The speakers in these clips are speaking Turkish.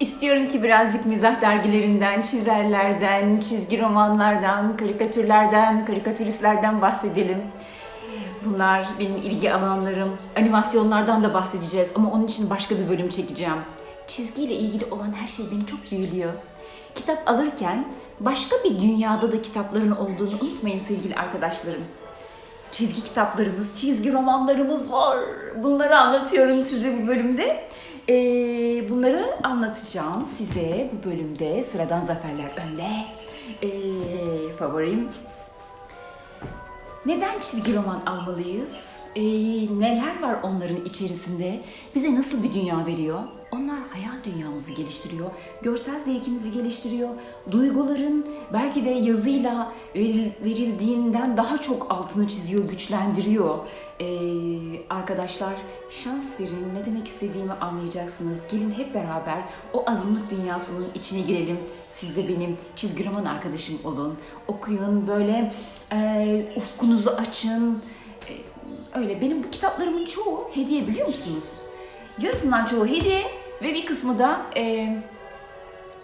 İstiyorum ki birazcık mizah dergilerinden, çizerlerden, çizgi romanlardan, karikatürlerden, karikatüristlerden bahsedelim. Bunlar benim ilgi alanlarım. Animasyonlardan da bahsedeceğiz ama onun için başka bir bölüm çekeceğim. Çizgiyle ilgili olan her şey beni çok büyülüyor. Kitap alırken başka bir dünyada da kitapların olduğunu unutmayın sevgili arkadaşlarım. Çizgi kitaplarımız, çizgi romanlarımız var. Bunları anlatıyorum size bu bölümde. Ee, bunları anlatacağım size bu bölümde. Sıradan zaferler önde. Ee, favorim neden çizgi roman almalıyız? Ee, neler var onların içerisinde? Bize nasıl bir dünya veriyor? Onlar hayal dünyamızı geliştiriyor, görsel zevkimizi geliştiriyor. Duyguların belki de yazıyla veril- verildiğinden daha çok altını çiziyor, güçlendiriyor. Ee, arkadaşlar şans verin, ne demek istediğimi anlayacaksınız. Gelin hep beraber o azınlık dünyasının içine girelim. Siz de benim çizgi roman arkadaşım olun. Okuyun, böyle e, ufkunuzu açın. E, öyle benim bu kitaplarımın çoğu hediye biliyor musunuz? Yarısından çoğu hediye ve bir kısmı da e,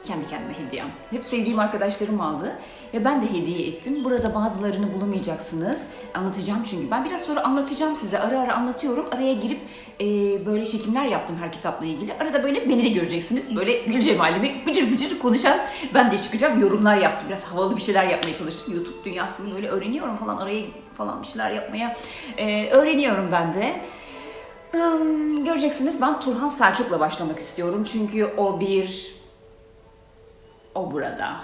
kendi kendime hediyem. Hep sevdiğim arkadaşlarım aldı ve ben de hediye ettim. Burada bazılarını bulamayacaksınız. Anlatacağım çünkü. Ben biraz sonra anlatacağım size. Ara ara anlatıyorum. Araya girip e, böyle çekimler yaptım her kitapla ilgili. Arada böyle beni de göreceksiniz. Böyle gül cemalimi bıcır bıcır konuşan ben de çıkacağım. Yorumlar yaptım. Biraz havalı bir şeyler yapmaya çalıştım. YouTube dünyasını böyle öğreniyorum falan. Araya falan bir şeyler yapmaya e, öğreniyorum ben de. Göreceksiniz ben Turhan Selçuk'la başlamak istiyorum. Çünkü o bir o burada.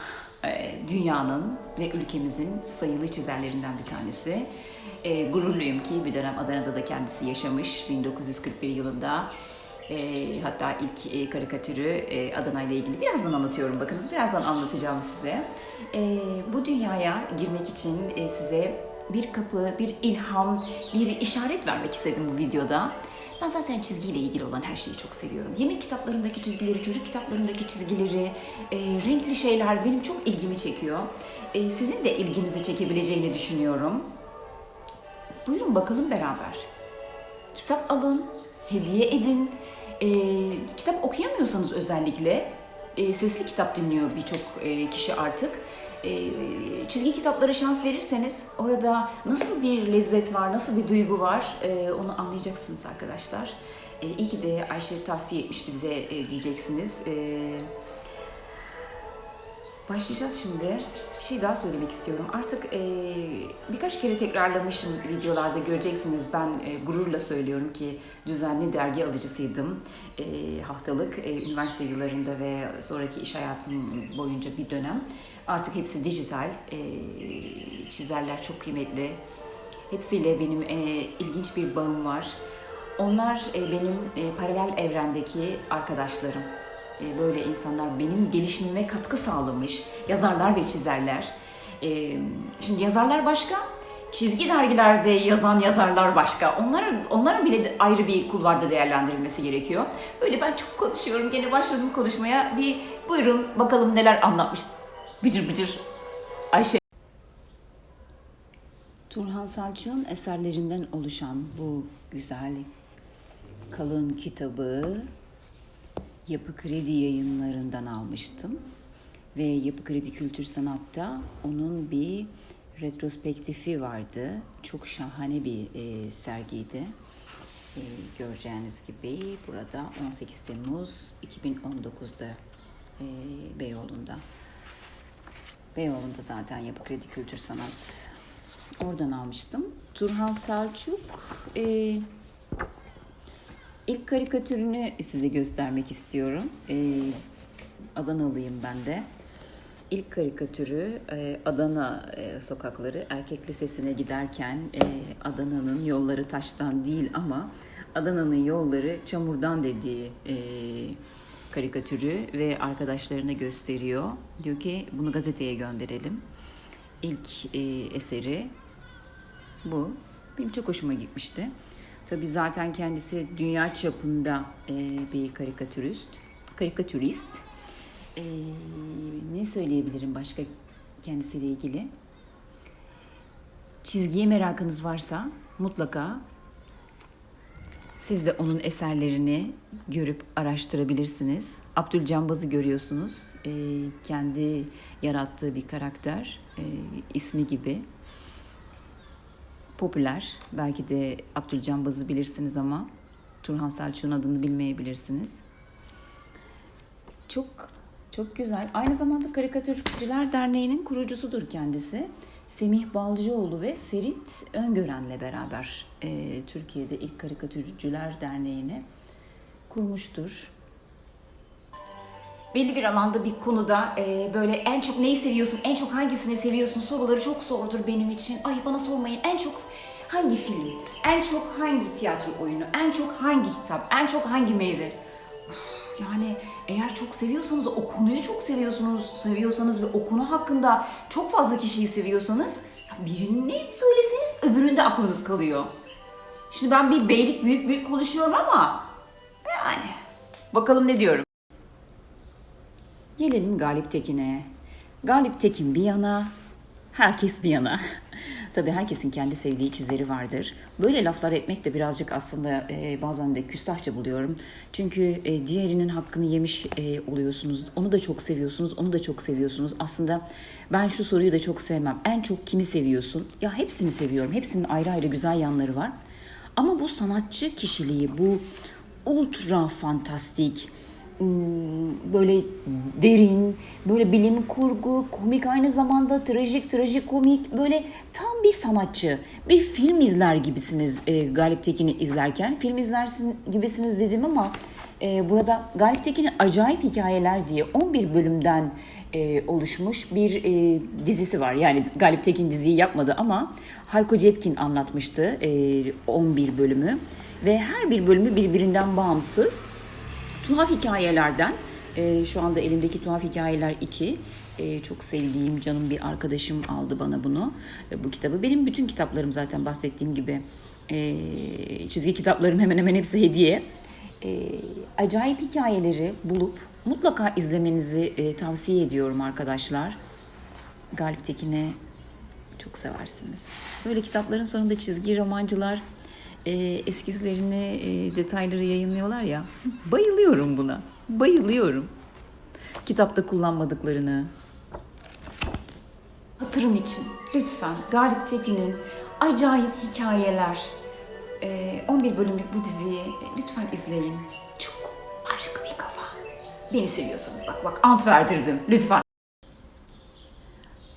Ee, dünyanın ve ülkemizin sayılı çizerlerinden bir tanesi. Ee, gururluyum ki bir dönem Adana'da da kendisi yaşamış 1941 yılında. Ee, hatta ilk e, karikatürü e, Adana ile ilgili birazdan anlatıyorum bakınız birazdan anlatacağım size. Ee, bu dünyaya girmek için e, size bir kapı, bir ilham, bir işaret vermek istedim bu videoda. Ben zaten çizgiyle ilgili olan her şeyi çok seviyorum. Yemek kitaplarındaki çizgileri, çocuk kitaplarındaki çizgileri, e, renkli şeyler benim çok ilgimi çekiyor. E, sizin de ilginizi çekebileceğini düşünüyorum. Buyurun bakalım beraber. Kitap alın, hediye edin. E, kitap okuyamıyorsanız özellikle, e, sesli kitap dinliyor birçok e, kişi artık. E, çizgi kitaplara şans verirseniz orada nasıl bir lezzet var, nasıl bir duygu var e, onu anlayacaksınız arkadaşlar. E, iyi ki de Ayşe tavsiye etmiş bize diyeceksiniz. Başlayacağız şimdi. Bir şey daha söylemek istiyorum. Artık e, birkaç kere tekrarlamışım videolarda göreceksiniz. Ben e, gururla söylüyorum ki düzenli dergi alıcısıydım. E, haftalık e, üniversite yıllarında ve sonraki iş hayatım boyunca bir dönem. Artık hepsi dijital. E, çizerler çok kıymetli. Hepsiyle benim e, ilginç bir bağım var. Onlar e, benim e, paralel evrendeki arkadaşlarım. E, böyle insanlar benim gelişimime katkı sağlamış yazarlar ve çizerler. E, şimdi yazarlar başka, çizgi dergilerde yazan yazarlar başka. Onların onların bile ayrı bir kulvarda değerlendirilmesi gerekiyor. Böyle ben çok konuşuyorum. Gene başladım konuşmaya. Bir buyurun bakalım neler anlatmış. Bıcır bıcır. Ayşe. Turhan Selçuk'un eserlerinden oluşan bu güzel kalın kitabı Yapı Kredi yayınlarından almıştım. Ve Yapı Kredi Kültür Sanat'ta onun bir retrospektifi vardı. Çok şahane bir e, sergiydi. E, göreceğiniz gibi burada 18 Temmuz 2019'da e, Beyoğlu'nda. Beyoğlu'nda zaten Yapı Kredi Kültür Sanat. Oradan almıştım. Turhan Selçuk e, İlk karikatürünü size göstermek istiyorum. Ee, Adanalıyım ben de. İlk karikatürü e, Adana e, sokakları erkek lisesine giderken e, Adana'nın yolları taştan değil ama Adana'nın yolları çamurdan dediği karikatürü ve arkadaşlarına gösteriyor. Diyor ki bunu gazeteye gönderelim. İlk eseri bu. Benim çok hoşuma gitmişti. Tabii zaten kendisi dünya çapında e, bir karikatürist. Karikatürist. E, ne söyleyebilirim başka kendisiyle ilgili? Çizgiye merakınız varsa mutlaka Siz de onun eserlerini görüp araştırabilirsiniz. Abdülcambaz'ı görüyorsunuz. Ee, kendi yarattığı bir karakter. Ee, ismi gibi. Popüler. Belki de Abdülcambaz'ı bilirsiniz ama Turhan Selçuk'un adını bilmeyebilirsiniz. Çok çok güzel. Aynı zamanda Karikatürcüler Derneği'nin kurucusudur kendisi. Semih Balcıoğlu ve Ferit Öngören'le beraber e, Türkiye'de ilk Karikatürcüler Derneği'ni kurmuştur. Belli bir alanda bir konuda e, böyle en çok neyi seviyorsun, en çok hangisini seviyorsun soruları çok zordur benim için. Ay bana sormayın en çok hangi film, en çok hangi tiyatro oyunu, en çok hangi kitap, en çok hangi meyve. Yani eğer çok seviyorsanız, o konuyu çok seviyorsunuz, seviyorsanız ve o konu hakkında çok fazla kişiyi seviyorsanız birini söyleseniz öbüründe aklınız kalıyor. Şimdi ben bir beylik büyük büyük konuşuyorum ama yani bakalım ne diyorum. Gelelim Galip Tekin'e. Galip Tekin bir yana, herkes bir yana. Tabii herkesin kendi sevdiği çizeri vardır. Böyle laflar etmek de birazcık aslında e, bazen de küstahça buluyorum. Çünkü e, diğerinin hakkını yemiş e, oluyorsunuz. Onu da çok seviyorsunuz, onu da çok seviyorsunuz. Aslında ben şu soruyu da çok sevmem. En çok kimi seviyorsun? Ya hepsini seviyorum. Hepsinin ayrı ayrı güzel yanları var. Ama bu sanatçı kişiliği, bu ultra fantastik, böyle derin, böyle bilim kurgu, komik aynı zamanda trajik, trajik komik, böyle tam bir sanatçı. Bir film izler gibisiniz e, Galip Tekin'i izlerken. Film izlersin gibisiniz dedim ama e, burada Galip Tekin'in acayip hikayeler diye 11 bölümden e, oluşmuş bir e, dizisi var. Yani Galip Tekin diziyi yapmadı ama Hayko Cepkin anlatmıştı e, 11 bölümü ve her bir bölümü birbirinden bağımsız tuhaf hikayelerden e, şu anda elimdeki tuhaf hikayeler 2 e, çok sevdiğim canım bir arkadaşım aldı bana bunu e, bu kitabı. Benim bütün kitaplarım zaten bahsettiğim gibi e, çizgi kitaplarım hemen hemen hepsi hediye. E, acayip hikayeleri bulup mutlaka izlemenizi e, tavsiye ediyorum arkadaşlar. Galip Tekin'i çok seversiniz. Böyle kitapların sonunda çizgi romancılar e, eskizlerini, e, detayları yayınlıyorlar ya. Bayılıyorum buna. Bayılıyorum. Kitapta kullanmadıklarını. Hatırım için lütfen Galip Tekin'in acayip hikayeler, e, 11 bölümlük bu diziyi lütfen izleyin. Çok başka bir kafa. Beni seviyorsanız bak bak ant verdirdim lütfen.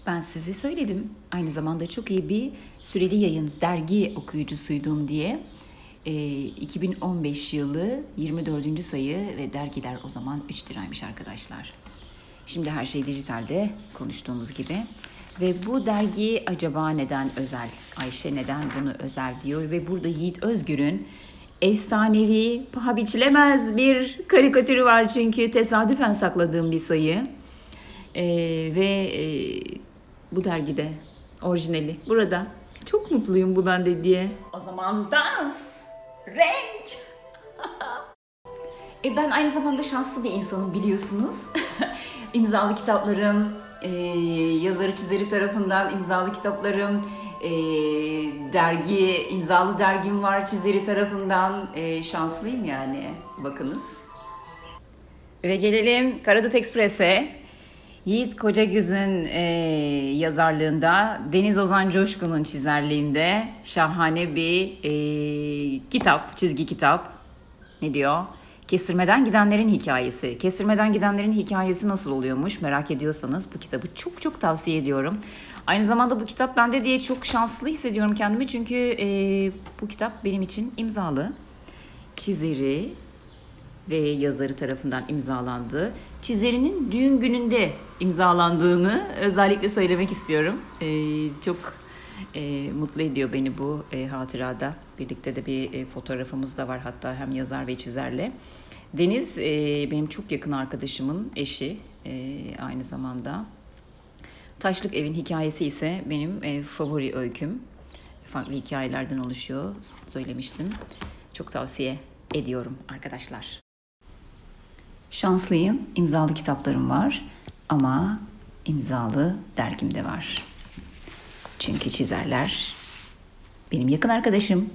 Ben size söyledim. Aynı zamanda çok iyi bir süreli yayın dergi okuyucusuydum diye. Ee, 2015 yılı 24. sayı ve dergiler o zaman 3 liraymış arkadaşlar. Şimdi her şey dijitalde konuştuğumuz gibi. Ve bu dergi acaba neden özel? Ayşe neden bunu özel diyor ve burada Yiğit Özgür'ün efsanevi, paha biçilemez bir karikatürü var çünkü tesadüfen sakladığım bir sayı. Ee, ve e, bu dergide orijinali burada. Çok mutluyum bu bende diye. O zaman dans, renk. e ben aynı zamanda şanslı bir insanım biliyorsunuz. imzalı kitaplarım, e, yazarı çizeri tarafından imzalı kitaplarım, e, dergi, imzalı dergim var çizeri tarafından. E, şanslıyım yani. Bakınız. Ve gelelim Karadut Ekspres'e. Yiğit Kocagüz'ün e, yazarlığında, Deniz Ozan Coşkun'un çizerliğinde şahane bir e, kitap, çizgi kitap. Ne diyor? Kestirmeden Gidenlerin Hikayesi. Kestirmeden Gidenlerin Hikayesi nasıl oluyormuş merak ediyorsanız bu kitabı çok çok tavsiye ediyorum. Aynı zamanda bu kitap bende diye çok şanslı hissediyorum kendimi çünkü e, bu kitap benim için imzalı. Çizeri, ve yazarı tarafından imzalandı. Çizerinin düğün gününde imzalandığını özellikle söylemek istiyorum. Ee, çok e, mutlu ediyor beni bu e, hatırada. Birlikte de bir e, fotoğrafımız da var hatta hem yazar ve çizerle. Deniz e, benim çok yakın arkadaşımın eşi e, aynı zamanda. Taşlık Evin hikayesi ise benim e, favori öyküm. Farklı hikayelerden oluşuyor söylemiştim. Çok tavsiye ediyorum arkadaşlar. Şanslıyım. imzalı kitaplarım var ama imzalı dergim de var. Çünkü çizerler benim yakın arkadaşım.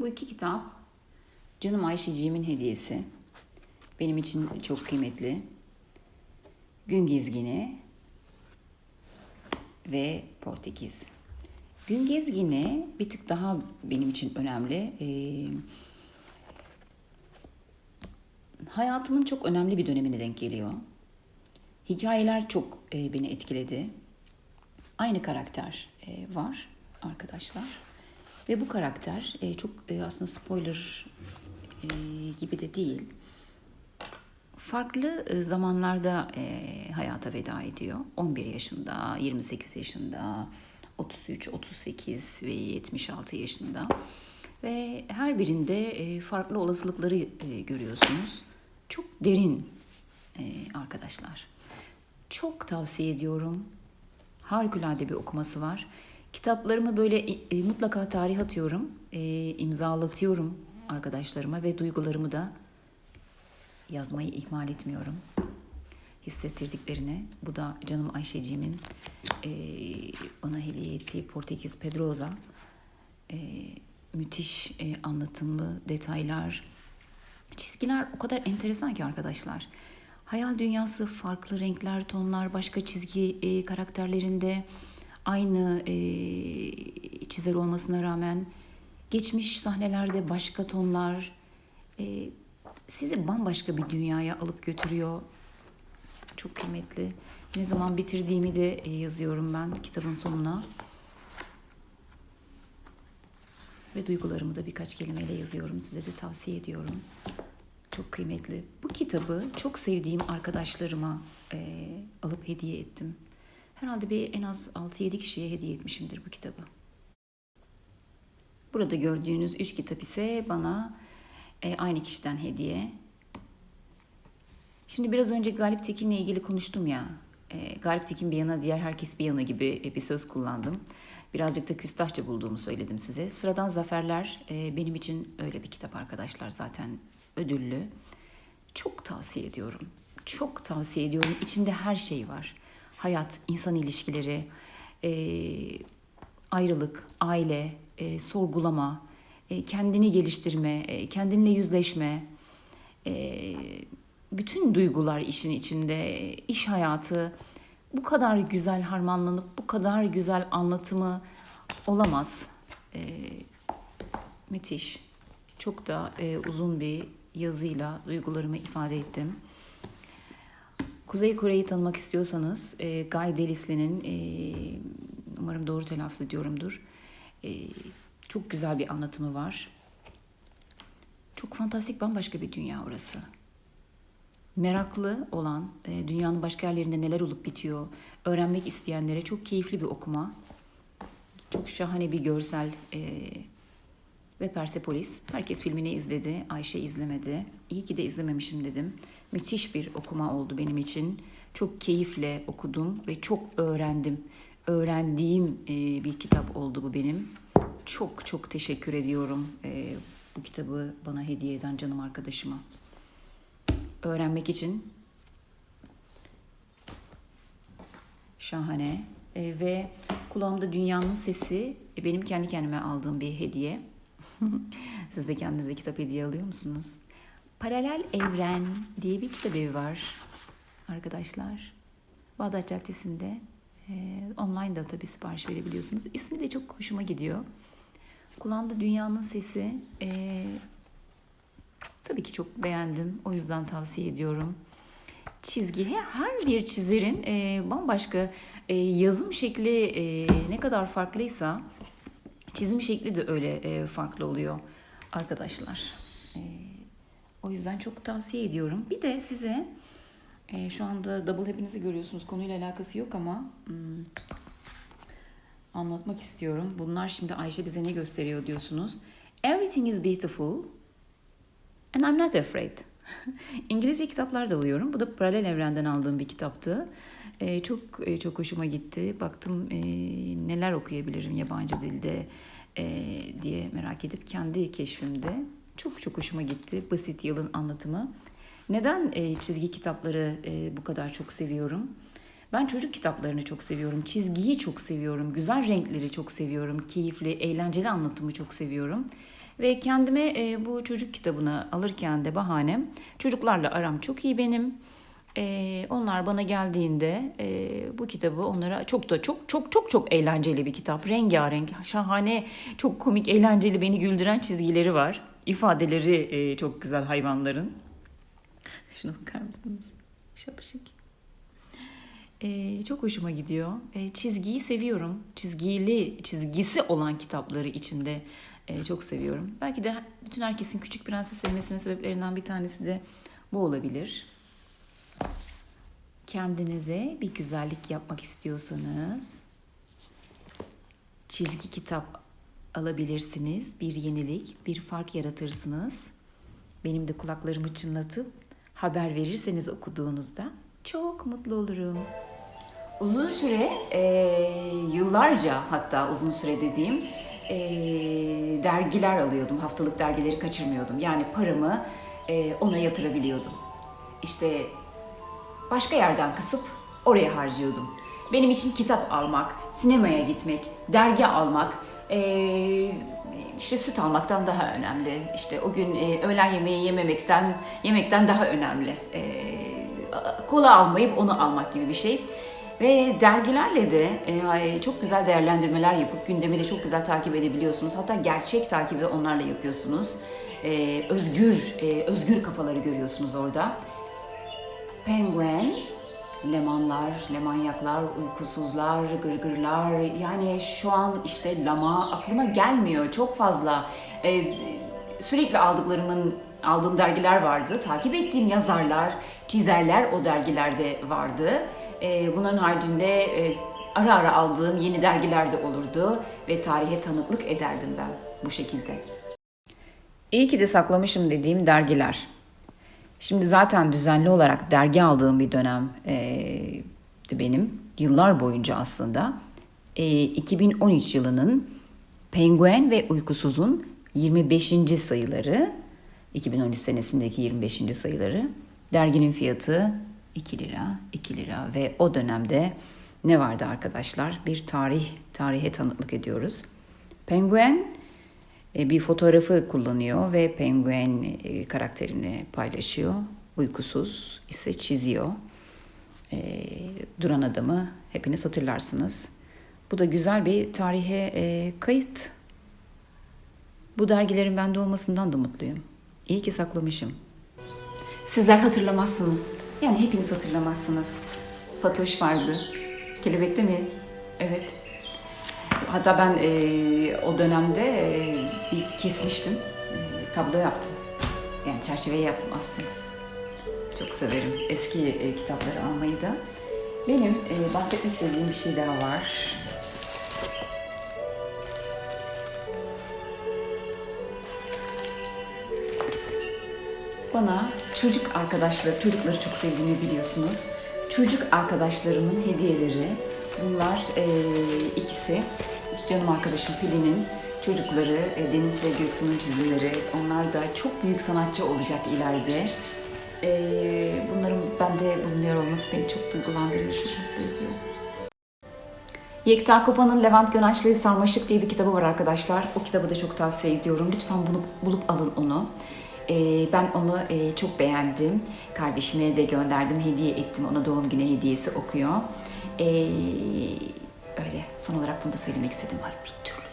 Bu iki kitap canım Ayşeciğimin hediyesi. Benim için çok kıymetli. Gün Gezgini ve Portekiz. Gün Gezgini bir tık daha benim için önemli. Ee, hayatımın çok önemli bir dönemine denk geliyor. Hikayeler çok e, beni etkiledi. Aynı karakter e, var arkadaşlar. Ve bu karakter e, çok e, aslında spoiler e, gibi de değil. Farklı e, zamanlarda e, hayata veda ediyor. 11 yaşında, 28 yaşında, 33, 38 ve 76 yaşında. Ve her birinde e, farklı olasılıkları e, görüyorsunuz. Çok derin e, arkadaşlar. Çok tavsiye ediyorum. Harikulade bir okuması var. Kitaplarımı böyle mutlaka tarih atıyorum, e, imzalatıyorum arkadaşlarıma ve duygularımı da yazmayı ihmal etmiyorum. Hissettirdiklerini. Bu da canım Ayşeciğimin e, bana hediye ettiği Portekiz Pedroza. E, müthiş e, anlatımlı detaylar. Çizgiler o kadar enteresan ki arkadaşlar. Hayal dünyası farklı renkler, tonlar, başka çizgi e, karakterlerinde aynı e, çizer olmasına rağmen geçmiş sahnelerde başka tonlar e, sizi bambaşka bir dünyaya alıp götürüyor. Çok kıymetli. Ne zaman bitirdiğimi de e, yazıyorum ben kitabın sonuna. Ve duygularımı da birkaç kelimeyle yazıyorum. Size de tavsiye ediyorum. Çok kıymetli. Bu kitabı çok sevdiğim arkadaşlarıma e, alıp hediye ettim. Herhalde bir en az 6-7 kişiye hediye etmişimdir bu kitabı. Burada gördüğünüz üç kitap ise bana e, aynı kişiden hediye. Şimdi biraz önce Galip Tekin'le ilgili konuştum ya. E, Galip Tekin bir yana, diğer herkes bir yana gibi bir söz kullandım. Birazcık da küstahça bulduğumu söyledim size. Sıradan Zaferler e, benim için öyle bir kitap arkadaşlar zaten ödüllü. Çok tavsiye ediyorum. Çok tavsiye ediyorum. İçinde her şey var. Hayat, insan ilişkileri, e, ayrılık, aile, e, sorgulama, kendini geliştirme, kendinle yüzleşme, bütün duygular işin içinde, iş hayatı bu kadar güzel harmanlanıp bu kadar güzel anlatımı olamaz. E, müthiş. Çok da e, uzun bir yazıyla duygularımı ifade ettim. Kuzey Kore'yi tanımak istiyorsanız e, Guy Delisli'nin e, umarım doğru telaffuz ediyorumdur. E, çok güzel bir anlatımı var. Çok fantastik bambaşka bir dünya orası. Meraklı olan, e, dünyanın başka yerlerinde neler olup bitiyor, öğrenmek isteyenlere çok keyifli bir okuma. Çok şahane bir görsel e, ve Persepolis. Herkes filmini izledi, Ayşe izlemedi. İyi ki de izlememişim dedim. Müthiş bir okuma oldu benim için. Çok keyifle okudum ve çok öğrendim. Öğrendiğim e, bir kitap oldu bu benim. Çok çok teşekkür ediyorum bu kitabı bana hediye eden canım arkadaşıma. Öğrenmek için şahane e, ve kulağımda dünyanın sesi e, benim kendi kendime aldığım bir hediye. Siz de kendinize kitap hediye alıyor musunuz? Paralel Evren diye bir kitap evi var arkadaşlar. Bağdat Caddesi'nde. Ee, online da tabii sipariş verebiliyorsunuz. İsmi de çok hoşuma gidiyor. Kulağımda Dünyanın Sesi. Ee, tabii ki çok beğendim. O yüzden tavsiye ediyorum. Çizgi, her bir çizerin e, bambaşka e, yazım şekli e, ne kadar farklıysa çizim şekli de öyle e, farklı oluyor arkadaşlar. E, o yüzden çok tavsiye ediyorum. Bir de size e, şu anda double hepinizi görüyorsunuz. Konuyla alakası yok ama hmm, anlatmak istiyorum. Bunlar şimdi Ayşe bize ne gösteriyor diyorsunuz. Everything is beautiful and I'm not afraid. İngilizce kitaplar da alıyorum. Bu da paralel evrenden aldığım bir kitaptı. Ee, çok e, çok hoşuma gitti. Baktım e, neler okuyabilirim yabancı dilde e, diye merak edip kendi keşfimde çok çok hoşuma gitti. Basit yılın anlatımı. Neden e, çizgi kitapları e, bu kadar çok seviyorum? Ben çocuk kitaplarını çok seviyorum. Çizgiyi çok seviyorum. Güzel renkleri çok seviyorum. Keyifli, eğlenceli anlatımı çok seviyorum. Ve kendime e, bu çocuk kitabını alırken de bahanem çocuklarla aram çok iyi benim. E, onlar bana geldiğinde e, bu kitabı onlara çok da çok çok çok çok eğlenceli bir kitap. Rengarenk, şahane, çok komik, eğlenceli, beni güldüren çizgileri var. İfadeleri e, çok güzel hayvanların. Şuna bakar mısınız? Şapışık. Ee, çok hoşuma gidiyor. Ee, çizgiyi seviyorum. Çizgili, çizgisi olan kitapları içinde e, çok seviyorum. Belki de bütün herkesin Küçük Prenses sevmesinin sebeplerinden bir tanesi de bu olabilir. Kendinize bir güzellik yapmak istiyorsanız çizgi kitap alabilirsiniz. Bir yenilik, bir fark yaratırsınız. Benim de kulaklarımı çınlatıp haber verirseniz okuduğunuzda çok mutlu olurum. Uzun süre, e, yıllarca hatta uzun süre dediğim e, dergiler alıyordum. Haftalık dergileri kaçırmıyordum. Yani paramı e, ona yatırabiliyordum. İşte başka yerden kısıp oraya harcıyordum. Benim için kitap almak, sinemaya gitmek, dergi almak, eee, işte süt almaktan daha önemli. İşte o gün e, öğlen yemeği yememekten, yemekten daha önemli. Eee, kola almayıp onu almak gibi bir şey. Ve dergilerle de e, çok güzel değerlendirmeler yapıp gündemi de çok güzel takip edebiliyorsunuz. Hatta gerçek takibi de onlarla yapıyorsunuz. E, özgür, e, özgür kafaları görüyorsunuz orada. Penguen, lemanlar, lemanyaklar, uykusuzlar, gırgırlar. Yani şu an işte lama aklıma gelmiyor çok fazla. Sürekli aldıklarımın aldığım dergiler vardı. Takip ettiğim yazarlar, çizerler o dergilerde vardı. Ee, bunların haricinde e, ara ara aldığım yeni dergiler de olurdu ve tarihe tanıklık ederdim ben bu şekilde. İyi ki de saklamışım dediğim dergiler. Şimdi zaten düzenli olarak dergi aldığım bir dönem eee, benim. Yıllar boyunca aslında. Eee, 2013 yılının Penguen ve Uykusuz'un 25. sayıları, 2013 senesindeki 25. sayıları. Derginin fiyatı 2 lira, 2 lira ve o dönemde ne vardı arkadaşlar? Bir tarih, tarihe tanıklık ediyoruz. Penguen e, bir fotoğrafı kullanıyor ve penguen e, karakterini paylaşıyor. Uykusuz ise çiziyor. E, duran adamı hepiniz hatırlarsınız. Bu da güzel bir tarihe kayıt. Bu dergilerin bende olmasından da mutluyum. İyi ki saklamışım. Sizler hatırlamazsınız. Yani hepiniz hatırlamazsınız. Fatoş vardı. Kelebekte mi? Evet. Hatta ben e, o dönemde e, bir kesmiştim. E, tablo yaptım. Yani çerçeveyi yaptım aslında. Çok severim eski e, kitapları almayı da. Benim e, bahsetmek istediğim bir şey daha var. Bana çocuk arkadaşlar, çocukları çok sevdiğimi biliyorsunuz. Çocuk arkadaşlarımın hediyeleri. Bunlar e, ikisi canım arkadaşım Pelin'in çocukları, e, Deniz ve Göksu'nun çizimleri. Onlar da çok büyük sanatçı olacak ileride. E, bunların bende bulunuyor olması beni çok duygulandırıyor, çok mutlu ediyor. Yekta Kopa'nın Levent Gönenç'le Sarmaşık diye bir kitabı var arkadaşlar. O kitabı da çok tavsiye ediyorum. Lütfen bunu bulup alın onu. Ee, ben onu e, çok beğendim. Kardeşime de gönderdim, hediye ettim. Ona doğum günü hediyesi okuyor. Ee, öyle. Son olarak bunu da söylemek istedim. Ay bir türlü